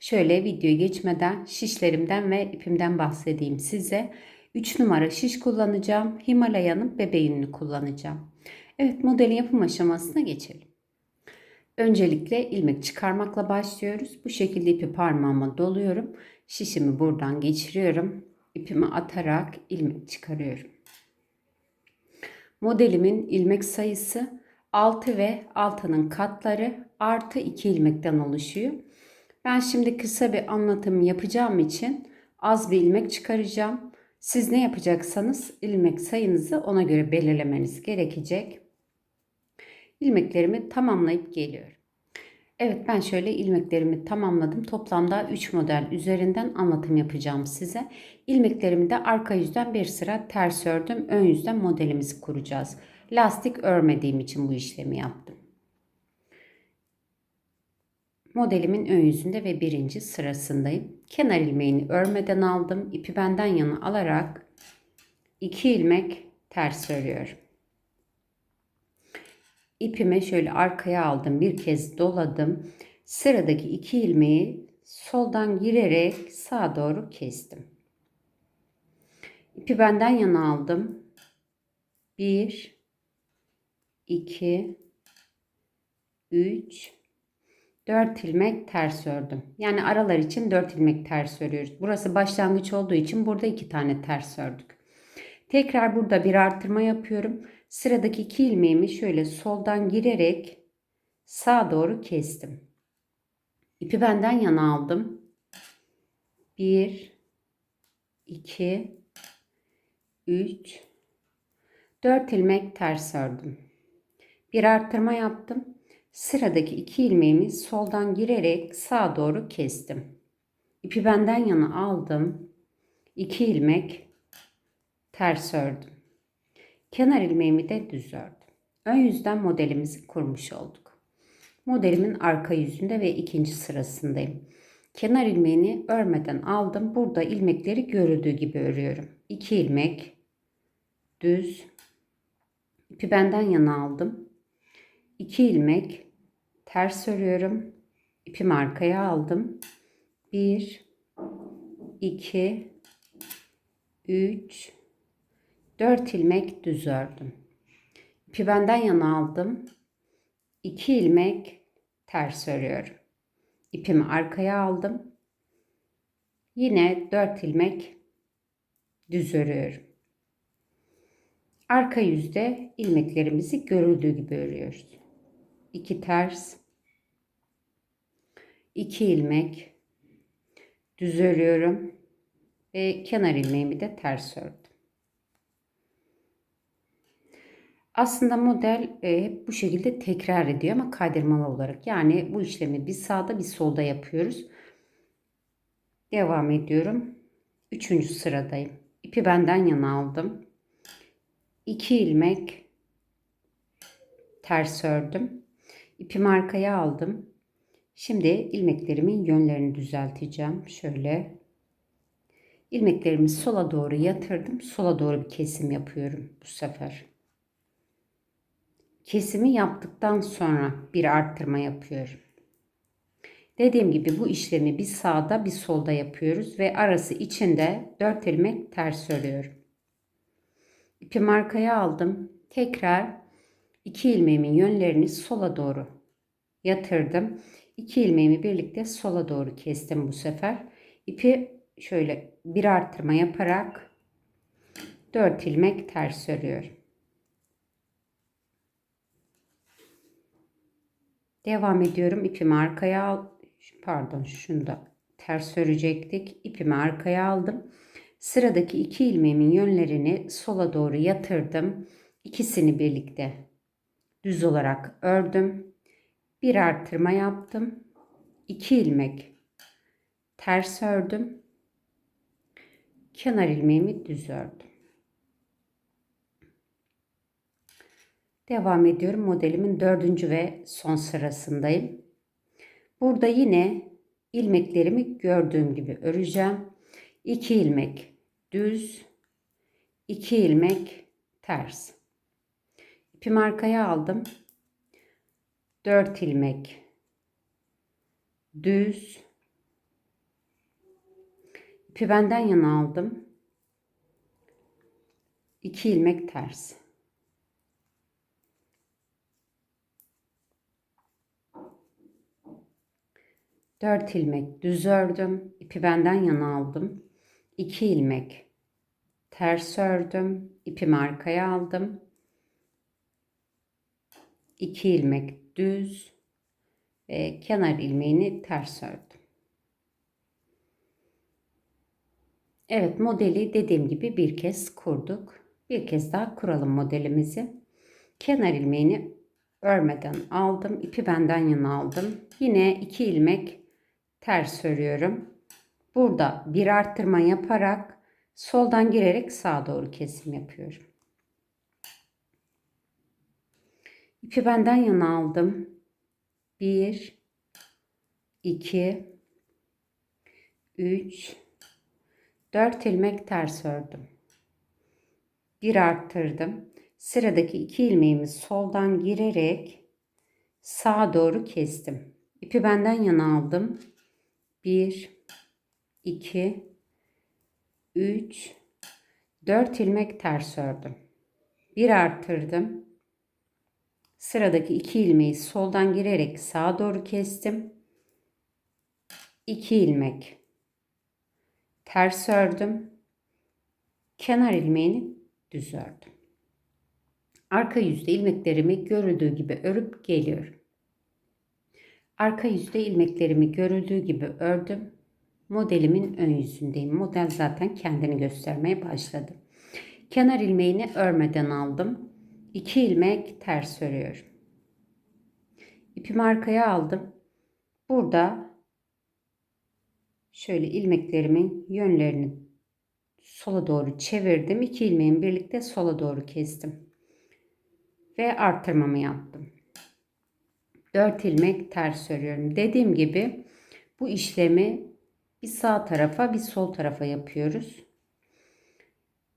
Şöyle videoya geçmeden şişlerimden ve ipimden bahsedeyim size. 3 numara şiş kullanacağım. Himalaya'nın bebeğini kullanacağım. Evet modelin yapım aşamasına geçelim. Öncelikle ilmek çıkarmakla başlıyoruz. Bu şekilde ipi parmağıma doluyorum. Şişimi buradan geçiriyorum. İpimi atarak ilmek çıkarıyorum. Modelimin ilmek sayısı 6 ve altının katları artı 2 ilmekten oluşuyor. Ben şimdi kısa bir anlatım yapacağım için az bir ilmek çıkaracağım. Siz ne yapacaksanız ilmek sayınızı ona göre belirlemeniz gerekecek. İlmeklerimi tamamlayıp geliyorum. Evet ben şöyle ilmeklerimi tamamladım. Toplamda 3 model üzerinden anlatım yapacağım size. İlmeklerimi de arka yüzden bir sıra ters ördüm. Ön yüzden modelimizi kuracağız. Lastik örmediğim için bu işlemi yaptım. Modelimin ön yüzünde ve birinci sırasındayım. Kenar ilmeğini örmeden aldım. İpi benden yana alarak iki ilmek ters örüyorum. İpimi şöyle arkaya aldım. Bir kez doladım. Sıradaki iki ilmeği soldan girerek sağa doğru kestim. İpi benden yana aldım. Bir, iki, üç, 4 ilmek ters ördüm. Yani aralar için 4 ilmek ters örüyoruz. Burası başlangıç olduğu için burada 2 tane ters ördük. Tekrar burada bir artırma yapıyorum. Sıradaki 2 ilmeğimi şöyle soldan girerek sağa doğru kestim. İpi benden yana aldım. 1 2 3 4 ilmek ters ördüm. Bir artırma yaptım. Sıradaki iki ilmeğimi soldan girerek sağa doğru kestim. İpi benden yana aldım. 2 ilmek ters ördüm. Kenar ilmeğimi de düz ördüm. Ön yüzden modelimizi kurmuş olduk. Modelimin arka yüzünde ve ikinci sırasındayım. Kenar ilmeğini örmeden aldım. Burada ilmekleri görüldüğü gibi örüyorum. 2 ilmek düz. İpi benden yana aldım. 2 ilmek ters örüyorum. İpimi arkaya aldım. 1 2 3 4 ilmek düz ördüm. İpi benden yana aldım. 2 ilmek ters örüyorum. İpimi arkaya aldım. Yine 4 ilmek düz örüyorum. Arka yüzde ilmeklerimizi görüldüğü gibi örüyoruz. 2 ters 2 ilmek düz örüyorum ve kenar ilmeğimi de ters ördüm. Aslında model e, hep bu şekilde tekrar ediyor ama kaydırmalı olarak. Yani bu işlemi bir sağda bir solda yapıyoruz. Devam ediyorum. Üçüncü sıradayım. İpi benden yana aldım. 2 ilmek ters ördüm. İpimi arkaya aldım. Şimdi ilmeklerimin yönlerini düzelteceğim. Şöyle ilmeklerimi sola doğru yatırdım. Sola doğru bir kesim yapıyorum bu sefer. Kesimi yaptıktan sonra bir arttırma yapıyorum. Dediğim gibi bu işlemi bir sağda bir solda yapıyoruz ve arası içinde 4 ilmek ters örüyorum. İpimi arkaya aldım. Tekrar 2 ilmeğimin yönlerini sola doğru yatırdım. 2 ilmeğimi birlikte sola doğru kestim bu sefer. İpi şöyle bir arttırma yaparak 4 ilmek ters örüyorum. Devam ediyorum. İpimi arkaya al. Pardon şunu da ters örecektik. İpimi arkaya aldım. Sıradaki iki ilmeğimin yönlerini sola doğru yatırdım. İkisini birlikte düz olarak ördüm. Bir artırma yaptım. 2 ilmek ters ördüm. Kenar ilmeğimi düz ördüm. Devam ediyorum. Modelimin dördüncü ve son sırasındayım. Burada yine ilmeklerimi gördüğüm gibi öreceğim. 2 ilmek düz, 2 ilmek ters. İpimi arkaya aldım. 4 ilmek düz. İpi benden yana aldım. 2 ilmek ters. Dört ilmek düz ördüm. İpi benden yana aldım. 2 ilmek ters ördüm. İpimi arkaya aldım. 2 ilmek düz ve kenar ilmeğini ters ördüm. Evet modeli dediğim gibi bir kez kurduk. Bir kez daha kuralım modelimizi. Kenar ilmeğini örmeden aldım. İpi benden yana aldım. Yine 2 ilmek ters örüyorum. Burada bir arttırma yaparak soldan girerek sağa doğru kesim yapıyorum. İpi benden yana aldım. 1 2 3 4 ilmek ters ördüm. Bir arttırdım. Sıradaki iki ilmeğimi soldan girerek sağa doğru kestim. İpi benden yana aldım. 1 2 3 4 ilmek ters ördüm. Bir arttırdım. Sıradaki iki ilmeği soldan girerek sağa doğru kestim. 2 ilmek ters ördüm. Kenar ilmeğini düz ördüm. Arka yüzde ilmeklerimi görüldüğü gibi örüp geliyorum. Arka yüzde ilmeklerimi görüldüğü gibi ördüm. Modelimin ön yüzündeyim. Model zaten kendini göstermeye başladı. Kenar ilmeğini örmeden aldım. 2 ilmek ters örüyorum. İpimi arkaya aldım. Burada şöyle ilmeklerimin yönlerini sola doğru çevirdim. 2 ilmeğin birlikte sola doğru kestim. Ve arttırmamı yaptım. 4 ilmek ters örüyorum. Dediğim gibi bu işlemi bir sağ tarafa bir sol tarafa yapıyoruz.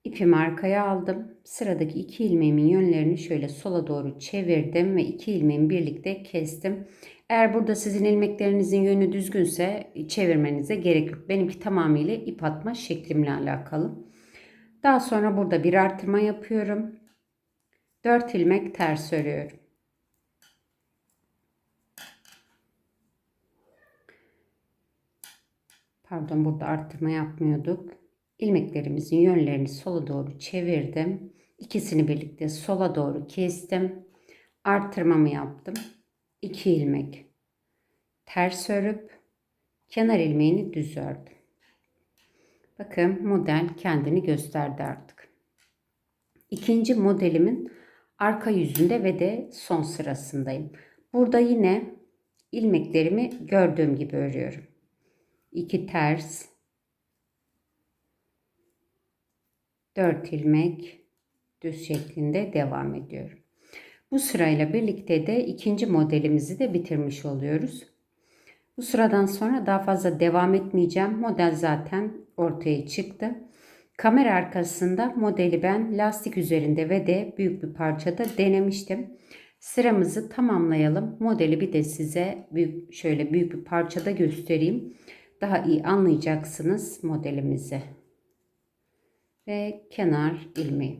İpimi arkaya aldım. Sıradaki iki ilmeğimin yönlerini şöyle sola doğru çevirdim ve iki ilmeğimi birlikte kestim. Eğer burada sizin ilmeklerinizin yönü düzgünse çevirmenize gerek yok. Benimki tamamıyla ip atma şeklimle alakalı. Daha sonra burada bir artırma yapıyorum. 4 ilmek ters örüyorum. Pardon burada arttırma yapmıyorduk. İlmeklerimizin yönlerini sola doğru çevirdim. İkisini birlikte sola doğru kestim. Arttırmamı yaptım. 2 ilmek ters örüp kenar ilmeğini düz ördüm. Bakın model kendini gösterdi artık. İkinci modelimin arka yüzünde ve de son sırasındayım. Burada yine ilmeklerimi gördüğüm gibi örüyorum. 2 ters 4 ilmek düz şeklinde devam ediyorum. Bu sırayla birlikte de ikinci modelimizi de bitirmiş oluyoruz. Bu sıradan sonra daha fazla devam etmeyeceğim. Model zaten ortaya çıktı. Kamera arkasında modeli ben lastik üzerinde ve de büyük bir parçada denemiştim. Sıramızı tamamlayalım. Modeli bir de size büyük, şöyle büyük bir parçada göstereyim daha iyi anlayacaksınız modelimizi. Ve kenar ilmeği.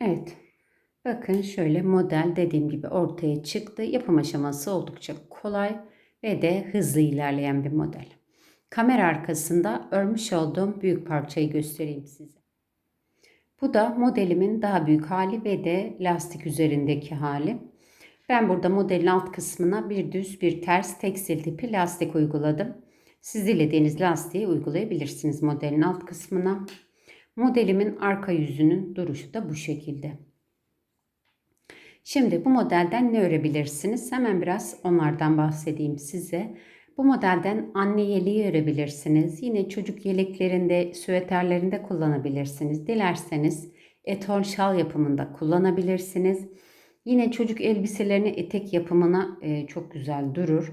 Evet. Bakın şöyle model dediğim gibi ortaya çıktı. Yapım aşaması oldukça kolay ve de hızlı ilerleyen bir model. Kamera arkasında örmüş olduğum büyük parçayı göstereyim size. Bu da modelimin daha büyük hali ve de lastik üzerindeki hali. Ben burada modelin alt kısmına bir düz bir ters tekstil tipi lastik uyguladım. Siz dilediğiniz lastiği uygulayabilirsiniz modelin alt kısmına. Modelimin arka yüzünün duruşu da bu şekilde. Şimdi bu modelden ne örebilirsiniz? Hemen biraz onlardan bahsedeyim size. Bu modelden anne yeleği örebilirsiniz. Yine çocuk yeleklerinde, süveterlerinde kullanabilirsiniz. Dilerseniz etol şal yapımında kullanabilirsiniz. Yine çocuk elbiselerini etek yapımına e, çok güzel durur.